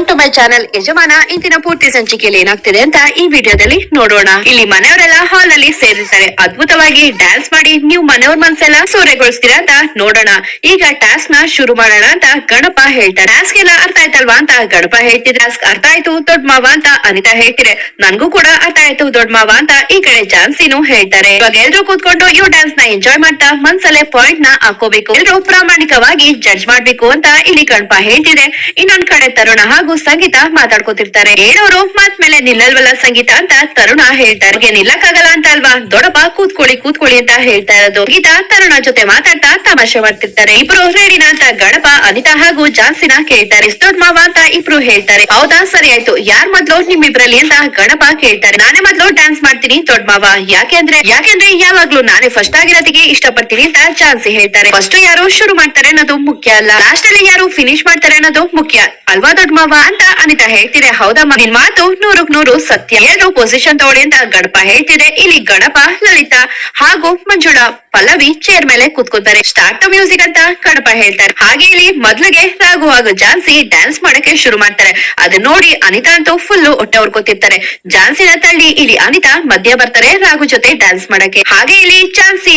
Welcome to my channel ಯಜಮಾನ. ಇಂದಿನ ಪೂರ್ತಿ ಸಂಚಿಕೆಯಲ್ಲಿ ಏನಾಗ್ತಿದೆ ಅಂತ ಈ ವಿಡಿಯೋದಲ್ಲಿ ನೋಡೋಣ. ಇಲ್ಲಿ ಮನೆಯವರೆಲ್ಲ ಹಾಲ್ ಅಲ್ಲಿ ಸೇರಿರ್ತಾರೆ. ಅದ್ಭುತವಾಗಿ ಡ್ಯಾನ್ಸ್ ಮಾಡಿ ನೀವು ಮನೆಯವ್ರ ಮನ್ಸೆಲ್ಲ ಸೂರೆಗೊಳಿಸ್ತೀರಾ ಅಂತ ನೋಡೋಣ. ಈಗ ಟಾಸ್ಕ್ನ ಶುರು ಮಾಡೋಣ ಅಂತ ಗಣಪ ಹೇಳ್ತಾರೆ. ಟಾಸ್ಕ್ ಎಲ್ಲ ಅರ್ಥ ಆಯ್ತಲ್ವಾ ಅಂತ ಗಣಪ ಹೇಳ್ತಿದ್ರೆ ಟಾಸ್ಕ್ ಅರ್ಥ ಆಯ್ತು, ದೊಡ್ಡ ಮಾವ ಅಂತ ಅನಿತಾ ಹೇಳ್ತಿರೆ ನನ್ಗೂ ಕೂಡ ಅರ್ಥ ಆಯ್ತು, ದೊಡ್ಡ ಮಾವ ಅಂತ ಈ ಕಡೆ ಜಾನ್ಸಿನು ಹೇಳ್ತಾರೆ. ಇವಾಗ ಎಲ್ರು ಕೂತ್ಕೊಂಡು ಇವ್ ಡ್ಯಾನ್ಸ್ನ ಎಂಜಾಯ್ ಮಾಡ್ತಾ ಮನ್ಸಲ್ಲೇ ಪಾಯಿಂಟ್ನ ಹಾಕೋಬೇಕು ಎಲ್ರು ಪ್ರಾಮಾಣಿಕವಾಗಿ ಜಡ್ಜ್ ಮಾಡ್ಬೇಕು ಅಂತ ಇಲ್ಲಿ ಗಣಪ ಹೇಳ್ತಿದೆ. ಇನ್ನೊಂದ್ ಕಡೆ ತರೋಣ. ಹಾಗೂ ಸಂಗೀತ ಮಾತಾಡ್ಕೊತಿರ್ತಾರೆ. ಹೇಳೋರು ಮಾತ್ ಮೇಲೆ ನಿಲ್ಲಲ್ವಲ್ಲ ಸಂಗೀತ ಅಂತ ತರುಣ ಹೇಳ್ತಾರೆ "ಅವ್ರಿಗೆ ನಿಲ್ಲಕ್ಕಾಗಲ್ಲ ಅಂತ ಅಲ್ವಾ? ದೊಡ್ಡಪ್ಪ ಕೂತ್ಕೊಳ್ಳಿ ಕೂತ್ಕೊಳ್ಳಿ ಅಂತ ಹೇಳ್ತಾ ಇರೋದು. ಸಂಗೀತ ತರುಣ ಜೊತೆ ಮಾತಾಡ್ತಾ ತಮಾಷೆ ಮಾಡ್ತಿರ್ತಾರೆ. ಇಬ್ರು ರೇಡಿನ ಅಂತ ಗಣಪ, ಅನಿತಾ ಹಾಗೂ ಜಾನ್ಸಿನ ಕೇಳ್ತಾರೆ. "ಎಷ್ಟ್ ದೊಡ್ಡ ಮಾವ ಅಂತ ಇಬ್ರು ಹೇಳ್ತಾರೆ. ಹೌದಾ? ಸರಿ ಆಯ್ತು. ಯಾರ್ ಮೊದ್ಲು ನಿಮ್ಮಿಬ್ರಲ್ಲಿ ಅಂತ ಗಣಪ ಕೇಳ್ತಾರೆ. ನಾನೇ ಮೊದ್ಲು ಡ್ಯಾನ್ಸ್ ಮಾಡ್ತೀನಿ ದೊಡ್ಡ ಮಾವ. ಯಾಕೆಂದ್ರೆ ಯಾಕೆಂದ್ರೆ ಯಾವಾಗ್ಲೂ ನಾನೇ ಫಸ್ಟ್ ಆಗಿರೋದಕ್ಕೆ ಇಷ್ಟಪಡ್ತೀನಿ ಅಂತ ಜಾನ್ಸಿ ಹೇಳ್ತಾರೆ. ಫಸ್ಟ್ ಯಾರು ಶುರು ಮಾಡ್ತಾರೆ ಅನ್ನೋದು ಮುಖ್ಯ ಅಲ್ಲ. ಲಾಸ್ಟ್ ಅಲ್ಲಿ ಯಾರು ಫಿನಿಶ್ ಮಾಡ್ತಾರೆ ಅನ್ನೋದು ಮುಖ್ಯ. ಅಲ್ವಾ ದೊಡ್ಡ ಮಾವ? ಅಂತ ಅನಿತಾ ಹೇಳ್ತಿದೆ. ಹೌದಮ್ಮ ನಿನ್ ಮಾತು ನೂರಕ್ ನೂರು ಸತ್ಯ. ಎರಡು ಪೊಸಿಷನ್ ತಗೊಳ್ಳಿ ಅಂತ ಗಣಪ ಹೇಳ್ತಿದೆ. ಇಲ್ಲಿ ಗಣಪ ಲಲಿತಾ ಹಾಗೂ ಮಂಜುಳಾ ಪಲ್ಲವಿ ಚೇರ್ ಮೇಲೆ ಕೂತ್ಕೋತಾರೆ ಸ್ಟಾರ್ಟ್ ಮ್ಯೂಸಿಕ್ ಅಂತ ಗಣಪ ಹೇಳ್ತಾರೆ. ಹಾಗೆ ಇಲ್ಲಿ ಮೊದ್ಲಿಗೆ ರಾಘು ಹಾಗೂ ಜಾನ್ಸಿ ಡ್ಯಾನ್ಸ್ ಮಾಡಕ್ಕೆ ಶುರು ಮಾಡ್ತಾರೆ. ಅದನ್ನ ನೋಡಿ ಅನಿತಾ ಅಂತೂ ಫುಲ್ ಹೊಟ್ಟೆ ಹೊಡ್ಕೊತಿರ್ತಾರೆ ಜಾನ್ಸಿನ ತಳ್ಳಿ ಇಲ್ಲಿ ಅನಿತಾ ಮಧ್ಯ ಬರ್ತಾರೆ ರಾಘು ಜೊತೆ ಡ್ಯಾನ್ಸ್ ಮಾಡಕ್ಕೆ. ಹಾಗೆ ಇಲ್ಲಿ ಚಾನ್ಸಿ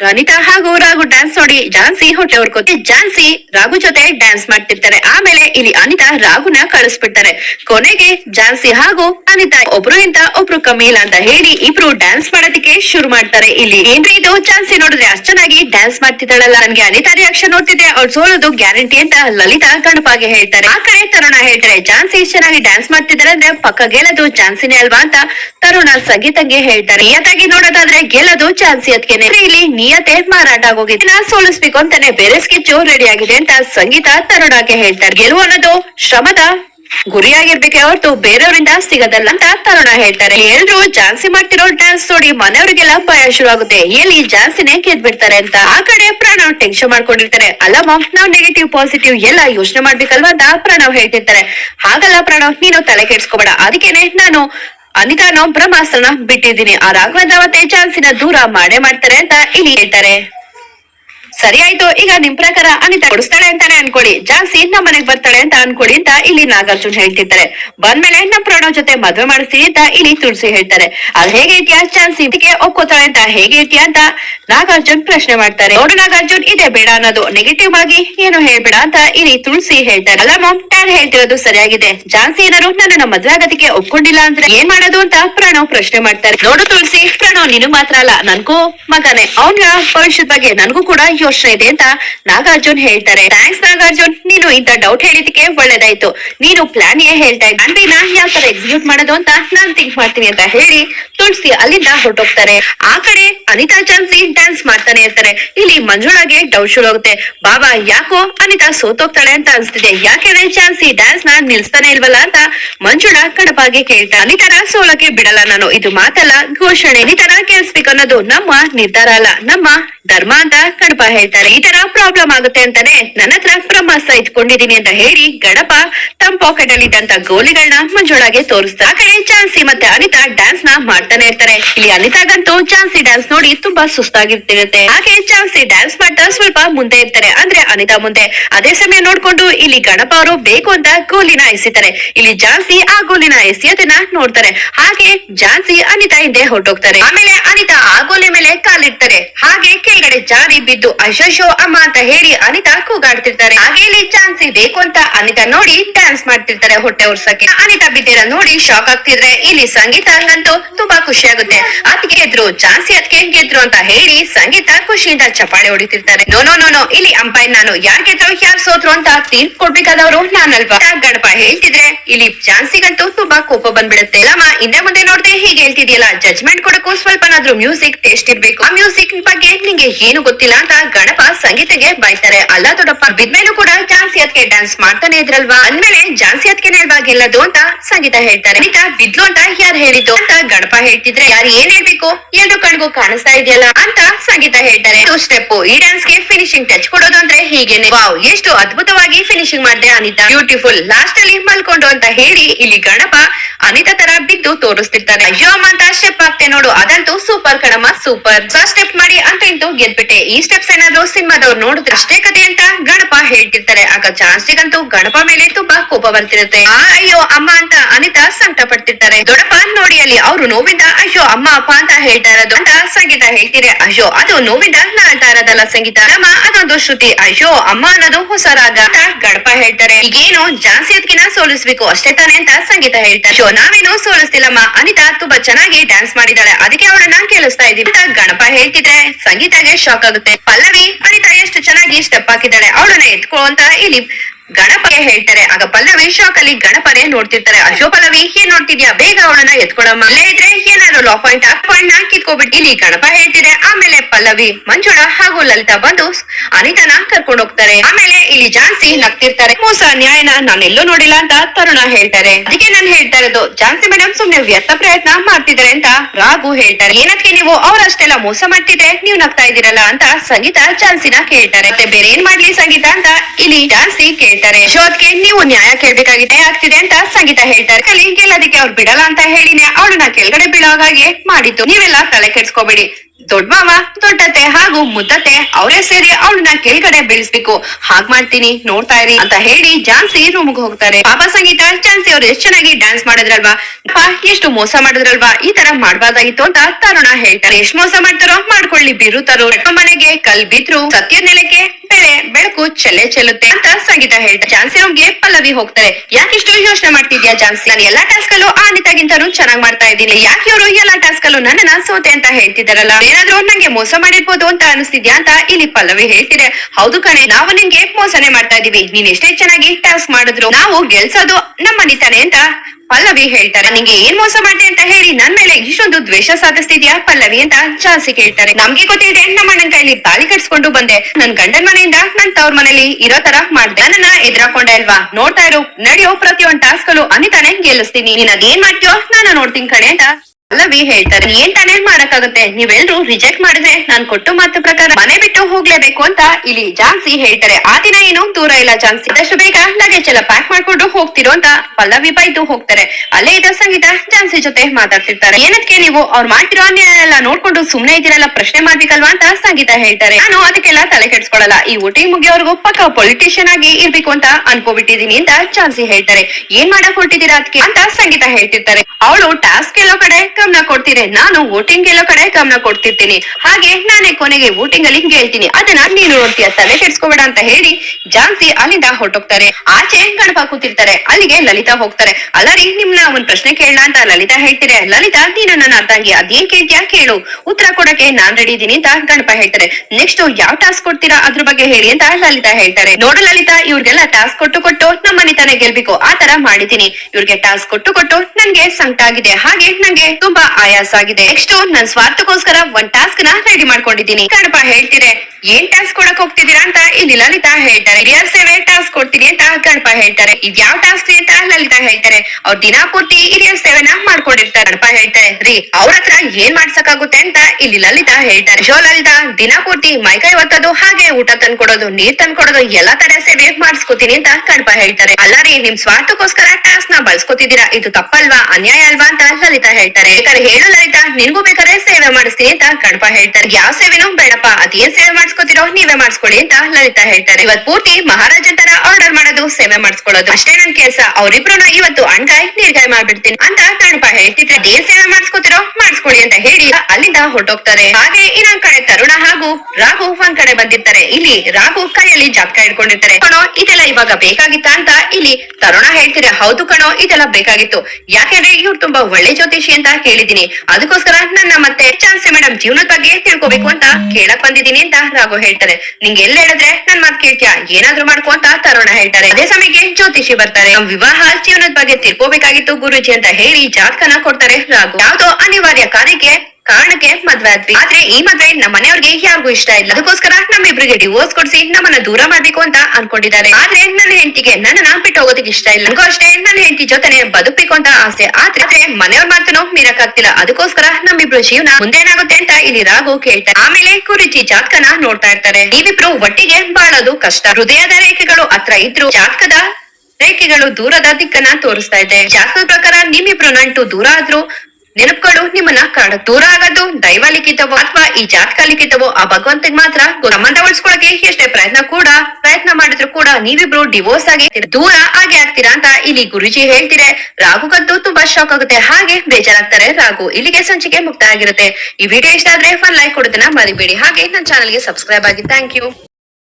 ಅನಿತಾ ಹಾಗೂ ರಾಘು ಡ್ಯಾನ್ಸ್ ನೋಡಿ, ಜಾನ್ಸಿ ಹೊಟ್ಟೆ ಹೊರ್ಕೋತಿ ಜಾನ್ಸಿ, ರಾಘು ಜೊತೆ ಡ್ಯಾನ್ಸ್ ಮಾಡ್ತಿರ್ತಾರೆ. ಆಮೇಲೆ ಇಲ್ಲಿ ಅನಿತಾ ರಾಘುನ ಕಳಿಸ್ಬಿಡ್ತಾರೆ. ಕೊನೆಗೆ ಜಾನ್ಸಿ ಹಾಗೂ ಅನಿತಾ ಒಬ್ರು ಇಂತ ಒಬ್ರು ಕಮ್ಮಿ ಇಲ್ಲ ಅಂತ ಹೇಳಿ ಇಬ್ರು ಡ್ಯಾನ್ಸ್ ಮಾಡೋದಕ್ಕೆ ಶುರು ಮಾಡ್ತಾರೆ. ಇಲ್ಲಿ ಏನ್ರಿ ಇದು? ಜಾನ್ಸಿ ನೋಡಿದ್ರೆ ಅಷ್ಟ್ ಚೆನ್ನಾಗಿ ಡ್ಯಾನ್ಸ್ ಮಾಡ್ತಿದ್ದಾಳಲ್ಲ. ನನ್ಗೆ ಅನಿತಾ ರಿಯಾಕ್ಷನ್ ನೋಡ್ತಿದ್ದೆ. ಅವ್ರು ಸೋಲೋದು ಗ್ಯಾರಂಟಿ ಅಂತ ಲಲಿತಾ ಗಣಪಾಗೆ ಹೇಳ್ತಾರೆ. ಆ ಕಡೆ ತರುಣ ಹೇಳ್ತಾರೆ, ಜಾನ್ಸಿ ಚೆನ್ನಾಗಿ ಡ್ಯಾನ್ಸ್ ಮಾಡ್ತಿದ್ದಾರೆ ಅಂದ್ರೆ ಪಕ್ಕ ಗೆಲ್ಲದು ಜಾನ್ಸಿನೇ ಅಲ್ವಾ? ಅಂತ ತರುಣ ಸಂಗೀತಂಗೆ ಹೇಳ್ತಾರೆ. ನಿಯತ್ತಾಗಿ ನೋಡೋದಾದ್ರೆ ಗೆಲ್ಲದು ಜಾನ್ಸಿ ಅದಕ್ಕೆ ಇಲ್ಲಿ ನಿಯತೆ ಮಾರಾಟ ಆಗೋಗಿದೆ ನಾ ಸೋಲಿಸ್ಬೇಕು ಅಂತಾನೆ ಬೇರೆ ಸ್ಕೆಚ್ ರೆಡಿ ಆಗಿದೆ ಅಂತ ಸಂಗೀತ ತರುಣಕ್ಕೆ ಹೇಳ್ತಾರೆ. ಗೆಲುವು ಅನ್ನೋದು ಶ್ರಮದ ಗುರಿಯಾಗಿರ್ಬೇಕೆ ಹೊರತು ಬೇರೆಯವರಿಂದ ಸಿಗದಲ್ಲ ಅಂತ ತರುಣ ಹೇಳ್ತಾರೆ. ಎಲ್ರು ಜಾನ್ಸಿ ಮಾಡ್ತಿರೋ ಡ್ಯಾನ್ಸ್ ನೋಡಿ ಮನೆಯವರಿಗೆಲ್ಲ ಭಯ ಶುರುವಾಗುತ್ತೆ. ಎಲ್ಲಿ ಜಾನ್ಸಿನೇ ಗೆದ್ಬಿಡ್ತಾರೆ ಅಂತ. ಆ ಕಡೆ ಪ್ರಣವ್ ಟೆನ್ಷನ್ ಮಾಡ್ಕೊಂಡಿರ್ತಾರೆ. ಅಲ್ಲ ಮಾಮ್ ನಾವ್ ನೆಗೆಟಿವ್ ಪಾಸಿಟಿವ್ ಎಲ್ಲ ಯೋಚನೆ ಮಾಡ್ಬೇಕಲ್ವಾ ಅಂತ ಪ್ರಣವ್ ಹೇಳ್ತಿರ್ತಾರೆ. ಹಾಗಲ್ಲ ಪ್ರಣವ್, ನೀನು ತಲೆ ಕೆಡ್ಸ್ಕೊಬೇಡ. ಅದಕ್ಕೇನೆ ನಾನು ಅನಿತಾನೋ ಬ್ರಹ್ಮಾಸ್ತ್ರನ ಬಿಟ್ಟಿದ್ದೀನಿ. ಆ ರಾಘವೇಂದ್ರ ಮತ್ತೆ ಚಾನ್ಸಿನ ದೂರ ಮಾಡೇ ಮಾಡ್ತಾರೆ ಅಂತ ಇಲ್ಲಿ ಹೇಳ್ತಾರೆ. ಸರಿ ಆಯ್ತು, ಈಗ ನಿಮ್ ಪ್ರಕಾರ ಅನಿತಾ ಕೊಡಿಸ್ತಾಳೆ ಅಂತಾನೆ ಅನ್ಕೊಳ್ಳಿ. ಜಾನ್ಸಿ ನಮ್ಮ ಮನೆಗ್ ಬರ್ತಾಳೆ ಅಂತ ಅನ್ಕೊಳ್ಳಿ ಅಂತ ಇಲ್ಲಿ ನಾಗಾರ್ಜುನ್ ಹೇಳ್ತಿದ್ದಾರೆ ಬಂದ್ಮೇಲೆ ನಮ್ ಪ್ರಣವ್ ಜೊತೆ ಮದ್ವೆ ಮಾಡಿಸ್ತೀನಿ ಅಂತ ಇಲ್ಲಿ ತುಳಸಿ ಹೇಳ್ತಾರೆ. ಅದ್ ಹೇಗೆ ಇತ್ಯಾ ಚಾನ್ಸಿ ಇದಕ್ಕೆ ಒಪ್ಕೋತಾಳೆ ಅಂತ ಹೇಗೆ ಇತ್ಯಾ ಅಂತ ನಾಗಾರ್ಜುನ್ ಪ್ರಶ್ನೆ ಮಾಡ್ತಾರೆ. ನೋಡು ನಾಗಾರ್ಜುನ್, ಇದೆ ಬೇಡ ಅನ್ನೋದು. ನೆಗೆಟಿವ್ ಆಗಿ ಏನು ಹೇಳ್ಬೇಡ ಅಂತ ಇಲ್ಲಿ ತುಳಸಿ ಹೇಳ್ತಾರೆ. ಅಲ್ಲ ಮಾಮ್ ಹೇಳ್ತಿರೋದು ಸರಿಯಾಗಿದೆ. ಜಾನ್ಸಿ ಏನಾರು ನನ್ನ ಮದ್ವೆ ಆಗೋದಕ್ಕೆ ಒಪ್ಕೊಂಡಿಲ್ಲ ಅಂದ್ರೆ ಏನ್ ಮಾಡೋದು ಅಂತ ಪ್ರಣವ್ ಪ್ರಶ್ನೆ ಮಾಡ್ತಾರೆ. ನೋಡು ತುಳಸಿ, ಪ್ರಣವ್ ನೀನು ಮಾತ್ರ ಅಲ್ಲ, ನನ್ಗೂ ಮಗನೇ. ಅವನ ಭವಿಷ್ಯದ ಬಗ್ಗೆ ನನಗೂ ಕೂಡ ಯೋಚನೆ ಇದೆ ಅಂತ ನಾಗಾರ್ಜುನ್ ಹೇಳ್ತಾರೆ. ಥ್ಯಾಂಕ್ಸ್ ನಾಗಾರ್ಜುನ್. ನೀನು ಇಂತ ಡೌಟ್ ಹೇಳಿದಕ್ಕೆ ಒಳ್ಳೇದಾಯ್ತು. ನೀನು ಪ್ಲಾನ್ ಏ ಹೇಳ್ತಾ ಇದ್ದ. ಅಂದಿನ ಯಾವ ತರ ಎಕ್ಸಿಕ್ಯೂಟ್ ಮಾಡೋದು ಅಂತ ನಾನ್ ಥಿಂಕ್ ಮಾಡ್ತೀನಿ ಅಂತ ಹೇಳಿ ತುಳಸಿ ಅಲ್ಲಿಂದ ಹೊರಟೋಗ್ತಾರೆ. ಆ ಕಡೆ ಅನಿತಾ ಚಾನ್ಸಿ ಡ್ಯಾನ್ಸ್ ಮಾಡ್ತಾನೆ ಇರ್ತಾರೆ. ಇಲ್ಲಿ ಮಂಜುಳಾಗೆ ಡೌಟ್ ಶುರು ಆಗುತ್ತೆ. ಬಾಬಾ, ಯಾಕೋ ಅನಿತಾ ಸೋತೋಗ್ತಾಳೆ ಅಂತ ಅನ್ಸ್ತಿದೆ. ಯಾಕೆಂದ್ರೆ ಚಾನ್ಸಿ ಡ್ಯಾನ್ಸ್ನ ನಿಲ್ಸ್ತಾನೆ ಇಲ್ವಲ್ಲ ಅಂತ ಮಂಜುಳಾ ಕಡಪಾಗಿ ಕೇಳ್ತಾ ಅನಿತರ ಸೋಲಕ್ಕೆ ಬಿಡಲ್ಲ ನಾನು. ಇದು ಮಾತಲ್ಲ. ಘೋಷಣೆ. ಅನಿತರ ತರ ಕೇಳಿಸ್ಬೇಕು ಅನ್ನೋದು ನಮ್ಮ ನಿರ್ಧಾರ ಅಲ್ಲ. ನಮ್ಮ ಧರ್ಮ ಅಂತ ಕಡಪ ಹೇಳ್ತಾರೆ ಈ ತರ ಪ್ರಾಬ್ಲಮ್ ಆಗುತ್ತೆ ಅಂತಾನೆ ನನ್ನ ಹತ್ರ ಬ್ರಹ್ಮಾಸ್ತ್ರ ಇಟ್ಕೊಂಡಿದೀನಿ ಅಂತ ಹೇಳಿ ಗಣಪ ತಮ್ಮ ಪಾಕೆಟ್ ಅಲ್ಲಿ ಇದ್ದಂತ ಗೋಲಿಗಳನ್ನ ಮಂಜುಳಾಗೆ ತೋರಿಸ್ತಾರೆ ಆ ಕಡೆ ಚಾನ್ಸಿ ಮತ್ತೆ ಅನಿತಾ ಡ್ಯಾನ್ಸ್ನ ಮಾಡ್ತಾನೆ ಇರ್ತಾರೆ. ಇಲ್ಲಿ ಅನಿತಾಗಂತೂ ಚಾನ್ಸಿ ಡ್ಯಾನ್ಸ್ ನೋಡಿ ತುಂಬಾ ಸುಸ್ತಾಗಿರ್ತಿರುತ್ತೆ. ಹಾಗೆ ಚಾನ್ಸಿ ಡ್ಯಾನ್ಸ್ ಮಾಡ್ತಾ ಸ್ವಲ್ಪ ಮುಂದೆ ಇರ್ತಾರೆ. ಅಂದ್ರೆ ಅನಿತಾ ಮುಂದೆ. ಅದೇ ಸಮಯ ನೋಡ್ಕೊಂಡು ಇಲ್ಲಿ ಗಣಪ ಅವರು ಬೇಕು ಅಂತ ಗೋಲಿನ ಎಸಿತಾರೆ. ಇಲ್ಲಿ ಜಾನ್ಸಿ ಆ ಗೋಲಿನ ಎಸಿ ಅದನ್ನ ನೋಡ್ತಾರೆ. ಹಾಗೆ ಜಾನ್ಸಿ ಅನಿತಾ ಹಿಂದೆ ಹೊರಟೋಗ್ತಾರೆ. ಆಮೇಲೆ ಅನಿತಾ ಆ ಗೋಲಿ ಮೇಲೆ ಕಾಲಿಡ್ತಾರೆ. ಹಾಗೆ ಕೆಳಗಡೆ ಜಾರಿ ಬಿದ್ದು ಅಶಶೋ, ಅಮ್ಮ ಅಂತ ಹೇಳಿ ಅನಿತಾ ಕೂಗಾಡ್ತಿರ್ತಾರೆ. ಹಾಗೆ ಇಲ್ಲಿ ಚಾನ್ಸಿ ಬೇಕು ಅಂತ ಅನಿತಾ ನೋಡಿ ಡ್ಯಾನ್ಸ್ ಮಾಡ್ತಿರ್ತಾರೆ ಹೊಟ್ಟೆ ಉರ್ಸಕ್ಕೆ. ಅನಿತಾ ಬಿದ್ದಿರ ನೋಡಿ ಶಾಕ್ ಆಗ್ತಿದ್ರೆ. ಇಲ್ಲಿ ಸಂಗೀತ ಹಂಗಂತೂ ತುಂಬಾ ಖುಷಿ ಆಗುತ್ತೆ. ಅದಕ್ಕೆ ಗೆದ್ರು, ಚಾನ್ಸಿ ಅದಕ್ಕೆ ಗೆದ್ರು ಅಂತ ಹೇಳಿ ಸಂಗೀತ ಖುಷಿಯಿಂದ ಚಪಾಳೆ ಹೊಡಿತಿರ್ತಾರೆ. ನೋ ನೋ ನೋ ನೋ ಇಲ್ಲಿ ಅಂಪೈರ್ ನಾನು ಯಾರ್ ಗೆದ್ರು ಯಾರ್ ಸೋತ್ರು ಅಂತ ತೀರ್ಪು ಕೊಡ್ಬೇಕಾದವರು ನಾನಲ್ವಾ. ಗಡಪ ಹೇಳ್ತಿದ್ರೆ? ಇಲ್ಲಿ ಚಾನ್ಸಿಗಂತೂ ತುಂಬಾ ಕೋಪ ಬಂದ್ಬಿಡುತ್ತೆ. ಅಲ್ಲಮ್ಮ ಹಿಂದೆ ಮುಂದೆ ನೋಡ್ದೆ ಹೀಗೆ ಹೇಳ್ತಿದ್ಯಲ್ಲ? ಜಜ್ಮೆಂಟ್ ಕೊಡಕ್ಕೂ ಸ್ವಲ್ಪನಾದ್ರೂ ಮ್ಯೂಸಿಕ್ ಟೇಸ್ಟ್ ಇರ್ಬೇಕು. ಆ ಮ್ಯೂಸಿಕ್ ಬಗ್ಗೆ ನಿಂಗೆ ಏನು ಗೊತ್ತಿಲ್ಲ ಅಂತ ಗಣಪ ಸಂಗೀತಗೆ ಬೈತಾರೆ. ಅಲ್ಲ ದೊಡ್ಡಪ್ಪ, ಬಿದ್ಮೇಲೂ ಅದಕ್ಕೆ ಡ್ಯಾನ್ಸ್ ಮಾಡ್ತಾನೆ ಇದ್ರಲ್ವಾ? ಅಂದ್ಮೇಲೆ ಜಾನ್ಸಿ ಅದಕ್ಕೆ ಅಲ್ವಾ ಗೆಲ್ಲದು ಅಂತ ಸಂಗೀತ ಹೇಳ್ತಾರೆ. ಅನಿತಾ ಬಿದ್ಲು ಅಂತ ಯಾರು ಹೇಳಿದ್ದು? ಅಂತ ಗಣಪ ಹೇಳ್ತಿದ್ರೆ ಯಾರು ಏನ್ ಹೇಳ್ಬೇಕು? ಎಲ್ರು ಕಣ್ಗೂ ಕಾಣಿಸ್ತಾ ಇದೆಯಲ್ಲ ಅಂತ ಸಂಗೀತ ಹೇಳ್ತಾರೆ. ಸ್ಟೆಪ್ ಈ ಡ್ಯಾನ್ಸ್ಗೆ ಫಿನಿಶಿಂಗ್ ಟಚ್ ಕೊಡೋದು ಅಂದ್ರೆ ಹೀಗೇನೆ. ವಾವ್ ಎಷ್ಟು ಅದ್ಭುತವಾಗಿ ಫಿನಿಶಿಂಗ್ ಮಾಡಿದೆ ಅನಿತಾ. ಬ್ಯೂಟಿಫುಲ್ ಲಾಸ್ಟ್ ಅಲ್ಲಿ ಮಲ್ಕೊಂಡು ಅಂತ ಹೇಳಿ ಇಲ್ಲಿ ಗಣಪ ಅನಿತಾ ತರ ಬಿದ್ದು ತೋರಿಸ್ತಿರ್ತಾನೆ ಅಯ್ಯೋ ಅಂತ ಸ್ಟೆಪ್ ಆಗ್ತೆ ನೋಡು. ಅದಂತೂ ಸೂಪರ್ ಕಣಮ್ಮ ಸೂಪರ್ ಫಸ್ಟ್ ಸ್ಟೆಪ್ ಮಾಡಿ ಅಂತ ಇಂತೂ ಗೆದ್ಬಿಟ್ಟೆ. ಈ ಸ್ಟೆಪ್ಸ್ ಏನಾದ್ರು ಸಿನಿಮಾದವ್ರು ನೋಡಿದ್ರೆ ಅಷ್ಟೇ ಕತೆ ಅಂತ ಗಣಪ ಹೇಳ್ತಿರ್ತಾರೆ. ಆಗ ಜಾಸ್ತಿಗಂತೂ ಗಣಪ ಮೇಲೆ ತುಂಬಾ ಕೋಪ ಬರ್ತಿರುತ್ತೆ. ಆ, ಅಯ್ಯೋ, ಅಮ್ಮ ಅಂತ ಅನಿತಾ ಸಂಕಟ ಪಡ್ತಿರ್ತಾರೆ. ದೊಡ್ಡಪ್ಪ ನೋಡಿ ಅಲ್ಲಿ ಅವ್ರು ನೋವಿಂದ ಅಯ್ಯೋ, ಅಮ್ಮ, ಅಪ್ಪ ಅಂತ ಹೇಳ್ತಾ ಇರೋದು ಅಂತ ಸಂಗೀತ ಹೇಳ್ತೀರಿ ಅಯ್ಯೋ, ಅದು ನೋವಿಂದ ನಾಳ್ತಾ ಇರೋದಲ್ಲ ಸಂಗೀತ. ಅಮ್ಮ ಅದೊಂದು ಶ್ರುತಿ. ಅಯ್ಯೋ, ಅಮ್ಮ ಅನ್ನೋದು ಹೊಸ ರಾಗ ಅಂತ ಗಣಪ ಹೇಳ್ತಾರೆ. ಈಗೇನು ಜಾಸ್ತಿ ಅದಕ್ಕಿನ ಸೋಲಿಸ್ಬೇಕು. ಅಷ್ಟೇ ತಾನೆ ಅಂತ ಸಂಗೀತ ಹೇಳ್ತಾರೆ. ನಾವೇನು ಸೋಲಿಸ್ತಿಲ್ಲಮ್ಮ ಅನಿತಾ ತುಂಬಾ ಚೆನ್ನಾಗಿ ಡ್ಯಾನ್ಸ್ ಮಾಡಿದಾಳೆ ಅದಕ್ಕೆ ಅವಳನ್ನ ಕೇಳಿಸ್ತಾ ಇದೀವಿ ಗಣಪ ಹೇಳ್ತಿದ್ರೆ, ಸಂಗೀತಗೆ ಶಾಕ್ ಆಗುತ್ತೆ. ಪಲ್ಲವಿ, ಅನಿತಾ ಎಷ್ಟು ಚೆನ್ನಾಗಿ ಸ್ಟೆಪ್ ಹಾಕಿದ್ದಾಳೆ. ಅವಳನ್ನ ಎತ್ಕೊ ಅಂತ ಇಲ್ಲಿ ಗಣಪಗೆ ಹೇಳ್ತಾರೆ. ಆಗ ಪಲ್ಲವಿ ಶಾಕ್ ಅಲ್ಲಿ ಗಣಪನೇ ನೋಡ್ತಿರ್ತಾರೆ. ಅಶೋ ಪಲ್ಲವಿ ಏನ್ ನೋಡ್ತಿದ್ಯಾ? ಬೇಗ ಅವಳನ್ನ ಎತ್ಕೊಳಮ್ಮ ಅಲ್ಲೇ ಇದ್ರೆ ಏನಾದ್ರು ಲಾ ಪಾಯಿಂಟ್ ಆ? ಪಾಯಿಂಟ್ನ ಕಿತ್ಕೊಬಿಟ್ಟು ಇಲ್ಲಿ ಗಣಪ ಹೇಳ್ತಿದೆ. ಆಮೇಲೆ ಪಲ್ಲವಿ, ಮಂಜುಳ ಹಾಗೂ ಲಲಿತಾ ಬಂದು ಅನಿತನ ಕರ್ಕೊಂಡು ಹೋಗ್ತಾರೆ. ಆಮೇಲೆ ಇಲ್ಲಿ ಜಾನ್ಸಿ ನಗ್ತಿರ್ತಾರೆ. ಮೋಸ ನ್ಯಾಯನ ನಾನೆಲ್ಲೂ ನೋಡಿಲ್ಲ ಅಂತ ತರುಣ ಹೇಳ್ತಾರೆ. ಅದಕ್ಕೆ ನಾನು ಹೇಳ್ತಾ ಇರೋದು, ಜಾನ್ಸಿ ಮೇಡಮ್ ಸುಮ್ನೆ ವ್ಯರ್ಥ ಪ್ರಯತ್ನ ಮಾಡ್ತಿದ್ದಾರೆ ಅಂತ ರಾಘು ಹೇಳ್ತಾರೆ. ಏನಕ್ಕೆ ನೀವು ಅವರಷ್ಟೆಲ್ಲ ಮೋಸ ಮಾಡ್ತಿದ್ರೆ ನೀವು ನಗ್ತಾ ಇದ್ದೀರಲ್ಲ ಅಂತ ಸಂಗೀತ ಜಾನ್ಸಿನ ಕೇಳ್ತಾರೆ. ಬೇರೆ ಏನ್ ಮಾಡ್ಲಿ ಸಂಗೀತ ಅಂತ ಇಲ್ಲಿ ಜಾನ್ಸಿ ಕೇಳ್ತಾರೆ. ಯಶೋದ್ಗೆ ನೀವು ನ್ಯಾಯ ಕೇಳ್ಬೇಕಾಗಿದೆ, ಆಗ್ತಿದೆ ಅಂತ ಸಂಗೀತ ಹೇಳ್ತಾರೆ. ಕಲಿ ಗೆಲ್ಲದಕ್ಕೆ ಅವ್ರು ಬಿಡಲ್ಲ ಅಂತ ಹೇಳಿನೇ, ಅವಳನ್ನ ಕೆಳಗಡೆ ಬೀಳೋ ಹಾಗೆ ಮಾಡಿದ್ದು. ನೀವೆಲ್ಲ ತಲೆ ಕೆಡ್ಸ್ಕೊಬೇಡಿ. ದೊಡ್ಡ ಮಾವ ದೊಡ್ಡತೆ ಹಾಗೂ ಮುದ್ದತೆ ಅವರೇ ಸೇರಿ ಅವಳನ್ನ ಕೆಳಗಡೆ ಬೀಳಿಸ್ಬೇಕು. ಹಾಗ್ ಮಾಡ್ತೀನಿ, ನೋಡ್ತಾ ಇರಿ ಅಂತ ಹೇಳಿ ಜಾನ್ಸಿ ರೂಮ್ಗೆ ಹೋಗ್ತಾರೆ. ಪಾಪ ಸಂಗೀತ, ಜಾನ್ಸಿ ಅವ್ರು ಎಷ್ಟ್ ಚೆನ್ನಾಗಿ ಡ್ಯಾನ್ಸ್ ಮಾಡಿದ್ರಲ್ವಾ? ಎಷ್ಟು ಮೋಸ ಮಾಡಿದ್ರಲ್ವಾ? ಈ ತರ ಮಾಡ್ಬಾರ್ದಾಗಿತ್ತು ಅಂತ ತರುಣ ಹೇಳ್ತಾರೆ. ಎಷ್ಟ್ ಮೋಸ ಮಾಡ್ತಾರೋ ಮಾಡ್ಕೊಳ್ಳಿ ಬಿರುತ್ತರು ಮನೆಗೆ ಕಲ್ ಬಿದ್ರು ಸತ್ಯ ನೆಲಕ್ಕೆ ಬೆಳೆ, ಬೆಳಕು ಚೆಲ್ಲೆ ಚೆಲ್ಲುತ್ತೆ ಅಂತ ಸಂಗೀತ ಹೇಳ್ತಾರೆ. ಜಾನ್ಸಿ ರೂಮ್ಗೆ ಪಲ್ಲವಿ ಹೋಗ್ತಾರೆ. ಯಾಕಿಷ್ಟು ಯೋಚನೆ ಮಾಡ್ತಿದ್ಯಾ ಜಾನ್ಸಿ? ನಾನು ಎಲ್ಲಾ ಟಾಸ್ಕ್ ಅಲ್ಲೂ ಆನಿತಾಗಿಂತನೂ ಚೆನ್ನಾಗ್ ಮಾಡ್ತಾ ಇದ್ದೀನಿ. ಯಾಕೆ ಇವರು ಎಲ್ಲಾ ಟಾಸ್ಕ್ ಅಲ್ಲೂ ನನ್ನನ್ನ ಸೋತೆ ಅಂತ ಹೇಳ್ತಿದಾರಲ್ಲ ಏನಾದ್ರೂ ನಂಗೆ ಮೋಸ ಮಾಡಿರ್ಬೋದು ಅಂತ ಅನಿಸ್ತಿದ್ಯಾ ಅಂತ ಇಲ್ಲಿ ಪಲ್ಲವಿ ಹೇಳ್ತಿದೆ. ಹೌದು ಕಣೆ, ನಾವು ನಿಂಗೆ ಮೋಸನೆ ಮಾಡ್ತಾ ಇದೀವಿ. ನೀನ್ ಎಷ್ಟೇ ಚೆನ್ನಾಗಿ ಟಾಸ್ಕ್ ಮಾಡಿದ್ರು ನಾವು ಗೆಲ್ಸೋದು ನಮ್ಮ ನಿತಾನೆ ಅಂತ ಪಲ್ಲವಿ ಹೇಳ್ತಾರೆ. ನಿಂಗೆ ಏನ್ ಮೋಸ ಮಾಡ್ದೆ ಅಂತ ಹೇಳಿ ನನ್ ಮೇಲೆ ಇಷ್ಟೊಂದು ದ್ವೇಷ ಸಾಧಿಸ್ತಿದ್ಯಾ ಪಲ್ಲವಿ ಅಂತ ಜಾಸ್ತಿ ಕೇಳ್ತಾರೆ. ನಮ್ಗೆ ಗೊತ್ತಿದೆ, ನಮ್ಮ ಅಣ್ಣನ ಕೈಲಿ ತಾಳಿ ಕಟ್ಸ್ಕೊಂಡು ಬಂದೆ. ನನ್ ಗಂಡನ್ ಮನೆಯಿಂದ ನನ್ ತವ್ರ ಮನೇಲಿ ಇರೋ ತರ ಮಾಡ್ದೆ. ನನ್ನ ಎದುರಾಕೊಂಡೆ ಅಲ್ವಾ? ನೋಡ್ತಾ ಇರು, ನಡೆಯೋ ಪ್ರತಿಯೊಂದು ಟಾಸ್ಕ್ಗಳು ಅನಿತಾನೆ ಗೆಲ್ಲಿಸ್ತೀನಿ. ನೀನ್ ಅದೇನ್ ಮಾಡ್ತೀಯೋ, ನಾನು ನೋಡ್ತೀನಿ ಕಣೆ ಅಂತ ಪಲ್ಲವಿ ಹೇಳ್ತಾರೆ ಏನ್ ತಾನೇ ಮಾಡಕ್ಕಾಗುತ್ತೆ? ನೀವೆಲ್ರು ರಿಜೆಕ್ಟ್ ಮಾಡಿದ್ರೆ ನಾನ್ ಕೊಟ್ಟು ಮಾತು ಪ್ರಕಾರ ಮನೆ ಬಿಟ್ಟು ಹೋಗ್ಲೇಬೇಕು ಅಂತ ಇಲ್ಲಿ ಜಾನ್ಸಿ ಹೇಳ್ತಾರೆ. ಆ ದಿನ ಏನು ದೂರ ಇಲ್ಲ ಜಾನ್ಸಿ ಆದಷ್ಟು ಬೇಗ ಲಗೇಜ್ ಎಲ್ಲ ಪ್ಯಾಕ್ ಮಾಡ್ಕೊಂಡು ಹೋಗ್ತಿರೋ ಅಂತ ಪಲ್ಲವಿ ಬೈದು ಹೋಗ್ತಾರೆ. ಅಲ್ಲೇ ಇದ್ದ ಸಂಗೀತ ಜಾನ್ಸಿ ಜೊತೆ ಮಾತಾಡ್ತಿರ್ತಾರೆ. ಏನಕ್ಕೆ ನೀವು ಅವ್ರು ಮಾಡ್ತಿರೋ ಅನ್ಯಾಯ ನೋಡ್ಕೊಂಡು ಸುಮ್ನೆ ಇದ್ದೀರಲ್ಲ, ಪ್ರಶ್ನೆ ಮಾಡ್ಬೇಕಲ್ವಾ ಅಂತ ಸಂಗೀತ ಹೇಳ್ತಾರೆ. ನಾನು ಅದಕ್ಕೆಲ್ಲ ತಲೆ ಕೆಡ್ಸ್ಕೊಳಲ್ಲ. ಈ ಊಟಿಂಗ್ ಮುಗಿಯೋರ್ಗು ಪಕ್ಕ ಪೊಲಿಟಿಷಿಯನ್ ಆಗಿ ಇರ್ಬೇಕು ಅಂತ ಅನ್ಕೋಬಿಟ್ಟಿದೀನಿ ಅಂತ ಜಾನ್ಸಿ ಹೇಳ್ತಾರೆ. ಏನ್ ಮಾಡಕ್ ಹೊರಟಿದ್ದೀರಾ ಅದಕ್ಕೆ ಅಂತ ಸಂಗೀತ ಹೇಳ್ತಿರ್ತಾರೆ. ಅವಳು ಟಾಸ್ಕ್ ಎಲ್ಲೋ ಕಡೆ ಗಮನ ಕೊಡ್ತೀರಿ. ನಾನು ವೋಟಿಂಗ್ ಗೆಲ್ಲೋ ಕಡೆ ಗಮನ ಕೊಡ್ತಿರ್ತೀನಿ ಹಾಗೆ ನಾನೇ ಕೊನೆಗೆ ವೋಟಿಂಗ್ ಅಲ್ಲಿ ಹೇಳ್ತೀನಿ. ಅದನ್ನ ನೀನು ನೋಡ್ತೀಯ, ತಲೆ ಕೆಡ್ಸ್ಕೋಬೇಡ ಅಂತ ಹೇಳಿ ಜಾನ್ಸಿ ಅಲ್ಲಿಂದ ಹೊರಟೋಗ್ತಾರೆ. ಆಚೆ ಗಣಪ ಕೂತಿರ್ತಾರೆ. ಅಲ್ಲಿಗೆ ಲಲಿತಾ ಹೋಗ್ತಾರೆ. ಅಲ್ಲರಿ, ನಿಮ್ನ ಒಂದ್ ಪ್ರಶ್ನೆ ಕೇಳಲ್ಲ ಅಂತ ಲಲಿತಾ ಹೇಳ್ತಾರೆ ಲಲಿತಾ, ನೀನು ನನ್ನ ಅರ್ಧಂಗಿ ಅದೇನ್ ಕೇಳ್ತೀಯಾ ಕೇಳು. ಉತ್ತರ ಕೊಡಕ್ಕೆ ನಾನ್ ರೆಡಿ ಇದೀನಿ ಅಂತ ಗಣಪ ಹೇಳ್ತಾರೆ. ನೆಕ್ಸ್ಟ್ ಯಾವ ಟಾಸ್ಕ್ ಕೊಡ್ತೀರಾ ಅದ್ರ ಬಗ್ಗೆ ಹೇಳಿ ಅಂತ ಲಲಿತಾ ಹೇಳ್ತಾರೆ. ನೋಡು ಲಲಿತಾ, ಇವ್ರಿಗೆಲ್ಲ ಟಾಸ್ಕ್ ಕೊಟ್ಟು ಕೊಟ್ಟು ನಮ್ಮ ಮನಿತಾನೆ ಗೆಲ್ಬೇಕು. ಆ ತರ ಮಾಡಿದೀನಿ ಇವ್ರಿಗೆ ಟಾಸ್ಕ್ ಕೊಟ್ಟು ಕೊಟ್ಟು ನನ್ಗೆ ಸಂಕಟ ಆಗಿದೆ. ಹಾಗೆ ನಂಗೆ ತುಂಬಾ ಆಯಾಸ ಆಗಿದೆ. ನೆಕ್ಸ್ಟ್ ನನ್ ಸ್ವಾರ್ಥಕ್ಕೋಸ್ಕರ ಒಂದ್ ಟಾಸ್ಕ್ನ ರೆಡಿ ಮಾಡ್ಕೊಂಡಿದ್ದೀನಿ. ಕಣಪ ಹೇಳ್ತೀರ ಏನ್ ಟಾಸ್ಕ್ ಕೊಡಕ್ ಹೋಗ್ತಿದ್ದೀರಾ ಅಂತ ಇಲ್ಲಿ ಲಲಿತಾ ಹೇಳ್ತಾರೆ. ಹಿರಿಯರ್ ಸೇವೆ ಟಾಸ್ಕ್ ಕೊಡ್ತೀನಿ ಅಂತ ಗಣಪ ಹೇಳ್ತಾರೆ. ಇದ್ ಯಾವ ಟಾಸ್ಕ್ ಅಂತ ಲಲಿತಾ ಹೇಳ್ತಾರೆ. ಅವ್ರ ದಿನಾ ಪೂರ್ತಿ ಹಿರಿಯರ್ ಸೇವೆನ ಮಾಡ್ಕೊಂಡಿರ್ತಾರೆ ಗಣಪ ಹೇಳ್ತಾರೆ. ರೀ, ಅವ್ರ ಹತ್ರ ಏನ್ ಮಾಡ್ಸಕ್ಕಾಗುತ್ತೆ ಅಂತ ಇಲ್ಲಿ ಲಲಿತಾ ಹೇಳ್ತಾರೆ. ಶೋ ಲಲಿತಾ, ದಿನ ಪೂರ್ತಿ ಮೈಕೈ ಒತ್ತೋದು, ಹಾಗೆ ಊಟ ತಂದ್ಕೊಡೋದು, ನೀರ್ ತಂದ್ಕೊಡೋದು, ಎಲ್ಲಾ ತರ ಸೇವೆ ಮಾಡ್ಸ್ಕೊತೀನಿ ಅಂತ ಗಣಪ ಹೇಳ್ತಾರೆ. ಅಲ್ಲ ರೀ, ನಿಮ್ ಸ್ವಾರ್ಥಕ್ಕೋಸ್ಕರ ಟಾಸ್ಕ್ನ ಬಳಸ್ಕೊತಿದ್ದೀರಾ? ಇದು ತಪ್ಪಲ್ವಾ, ಅನ್ಯಾಯ ಅಲ್ವಾ ಅಂತ ಲಲಿತಾ ಹೇಳ್ತಾರೆ. ಬೇಕಾದ್ರೆ ಹೇಳು ಲಲಿತಾ, ನಿನ್ಗೂ ಬೇಕಾದ್ರೆ ಸೇವೆ ಮಾಡಿಸ್ತೀನಿ ಅಂತ ಗಣಪ ಹೇಳ್ತಾರೆ. ಯಾವ ಸೇವೆನೂ ಬೇಡಪ್ಪ, ಅದೇನ್ ಸೇವೆ ಮಾಡಿಸ್ಕೊತಿರೋ ನೀವೇ ಮಾಡಿಸ್ಕೊಳ್ಳಿ ಅಂತ ಲಲಿತಾ ಹೇಳ್ತಾರೆ. ಇವತ್ ಪೂರ್ತಿ ಮಹಾರಾಜನ್ ತರ ಆರ್ಡರ್ ಮಾಡೋದು, ಸೇವೆ ಮಾಡಿಸ್ಕೊಳ್ಳೋದು. ಅಷ್ಟೇ ನನ್ ಕೆಲಸ ಅವ್ರಿಬ್ರುನ ಇವತ್ತು ಅಣ್ಗಾಯ್ ನೀರ್ಗಾಯ್ ಮಾಡ್ಬಿಡ್ತೀನಿ ಅಂತ ಕಣಪ ಹೇಳ್ತಿದ್ರೆ ಏನ್ ಸೇವೆ ಮಾಡಿಸ್ಕೊತಿರೋ ಮಾಡಿಸ್ಕೊಳ್ಳಿ ಅಂತ ಹೇಳಿ ಅಲ್ಲಿಂದ ಹೊರಟೋಗ್ತಾರೆ. ಹಾಗೆ ಇನ್ನೊಂದ್ ಕಡೆ ತರುಣ ಹಾಗೂ ರಾಘು ಒಂದ್ ಕಡೆ ಬಂದಿರ್ತಾರೆ. ಇಲ್ಲಿ ರಾಘು ಕೈಯಲ್ಲಿ ಜಾತಕ ಇಟ್ಕೊಂಡಿರ್ತಾರೆ ಕಣೋ, ಇದೆಲ್ಲ ಇವಾಗ ಬೇಕಾಗಿತ್ತ ಅಂತ ಇಲ್ಲಿ ತರುಣ ಹೇಳ್ತೀರಾ ಹೌದು ಕಣೋ, ಇದೆಲ್ಲ ಬೇಕಾಗಿತ್ತು. ಯಾಕೆಂದ್ರೆ ಇವ್ರು ತುಂಬಾ ಒಳ್ಳೆ ಜ್ಯೋತಿಷಿ ಅಂತ ಕೇಳಿದೀನಿ ಅದಕ್ಕೋಸ್ಕರ ನನ್ನ ಮತ್ತೆ ಚಾನ್ಸ್ ಮೇಡಮ್ ಜೀವನದ ಬಗ್ಗೆ ತಿಳ್ಕೊಬೇಕು ಅಂತ ಕೇಳಕ್ ಬಂದಿದ್ದೀನಿ ಅಂತ ರಾಘು ಹೇಳ್ತಾರೆ. ನಿಂಗೆ ಎಲ್ಲ ಹೇಳಿದ್ರೆ ನನ್ ಮಾತ್ ಕೇಳ್ತೀಯ? ಏನಾದ್ರೂ ಮಾಡ್ಕೊ ಅಂತ ತರುಣ ಹೇಳ್ತಾರೆ. ಅದೇ ಸಮಯಕ್ಕೆ ಜ್ಯೋತಿಷಿ ಬರ್ತಾರೆ. ವಿವಾಹ ಜೀವನದ ಬಗ್ಗೆ ತಿಳ್ಕೊಬೇಕಾಗಿತ್ತು ಗುರುಜಿ ಅಂತ ಹೇಳಿ ಜಾತಕನ ಕೊಡ್ತಾರೆ ರಾಘು ಯಾವ್ದೋ ಅನಿವಾರ್ಯ ಕಾರ್ಯಕ್ಕೆ ಕಾರಣಕ್ಕೆ ಮದ್ವೆ ಆದ್ವಿ. ಆದ್ರೆ ಈ ಮದ್ವೆ ನಮ್ಮ ಮನೆಯವ್ರಿಗೆ ಯಾರಿಗೂ ಇಷ್ಟ ಇಲ್ಲ. ಅದಕ್ಕೋಸ್ಕರ ನಮ್ಮಿಬ್ರಿಗೆ ಡಿವೋರ್ಸ್ ಕೊಡ್ಸಿ ನಮ್ಮನ್ನ ದೂರ ಮಾಡ್ಬೇಕು ಅಂತ ಅನ್ಕೊಂಡಿದ್ದಾರೆ. ಆದ್ರೆ ನನ್ನ ಹೆಂಡತಿಗೆ ನನ್ನ ಬಿಟ್ಟು ಹೋಗೋದಕ್ಕೆ ಇಷ್ಟ ಇಲ್ಲ. ನನಗೂ ಅಷ್ಟೇ ನನ್ನ ಹೆಂಡತಿ ಜೊತೆನೆ ಬದುಕ್ಬೇಕು ಅಂತ ಆಸೆ. ಆದ್ರೆ ಮನೆಯವ್ರ ಮಾತನ್ನು ಮೀರಕ್ಕಾಗ್ತಿಲ್ಲ. ಅದಕ್ಕೋಸ್ಕರ ನಮ್ಮಿಬ್ರು ಜೀವನ ಮುಂದೇನಾಗುತ್ತೆ ಅಂತ ಇಲ್ಲಿ ರಾಘು ಕೇಳ್ತಾರೆ. ಆಮೇಲೆ ಕುರಿಚಿ ಜಾತಕನ ನೋಡ್ತಾ ಇರ್ತಾರೆ. ನೀವಿಬ್ರು ಒಟ್ಟಿಗೆ ಬಾಳೋದು ಕಷ್ಟ. ಹೃದಯದ ರೇಖೆಗಳು ಹತ್ರ ಇದ್ರು. ಜಾತಕದ ರೇಖೆಗಳು ದೂರದ ದಿಕ್ಕನ್ನ ತೋರಿಸ್ತಾ ಇದೆ. ಜಾತಕದ ಪ್ರಕಾರ ನಿಮ್ಮಿಬ್ರು ನಂಟು ದೂರ ಆದ್ರೂ ನೆನಪುಗಳು ನಿಮ್ಮನ್ನ ಕಾಡ ದೂರ ಆಗೋದು, ದೈವ ಲಿಖಿತವೋ ಅಥವಾ ಈ ಜಾತಕ ಲಿಖಿತವೋ ಆ ಭಗವಂತನ್ ಮಾತ್ರ ಸಂಬಂಧ ಉಳಿಸ್ಕೊಳಕ್ಕೆ ಎಷ್ಟೇ ಪ್ರಯತ್ನ ಕೂಡ, ಪ್ರಯತ್ನ ಮಾಡಿದ್ರು ಕೂಡ ನೀವಿಬ್ರು ಡಿವೋರ್ಸ್ ಆಗಿ ದೂರ ಆಗಿ ಆಗ್ತೀರಾ ಅಂತ ಇಲ್ಲಿ ಗುರುಜಿ ಹೇಳ್ತಿರೆ ರಾಘುಗಂತೂ ತುಂಬಾ ಶಾಕ್ ಆಗುತ್ತೆ. ಹಾಗೆ ಬೇಜಾರಾಗ್ತಾರೆ ರಾಘು. ಇಲ್ಲಿಗೆ ಸಂಚಿಕೆ ಮುಕ್ತ ಆಗಿರುತ್ತೆ ಈ ವಿಡಿಯೋ ಇಷ್ಟ ಆದ್ರೆ ಫನ್ ಲೈಕ್ ಕೊಡೋದನ್ನ ಮರಿಬೇಡಿ. ಹಾಗೆ ನನ್ನ ಚಾನಲ್ಗೆ ಸಬ್ಸ್ಕ್ರೈಬ್ ಆಗಿ. Thank you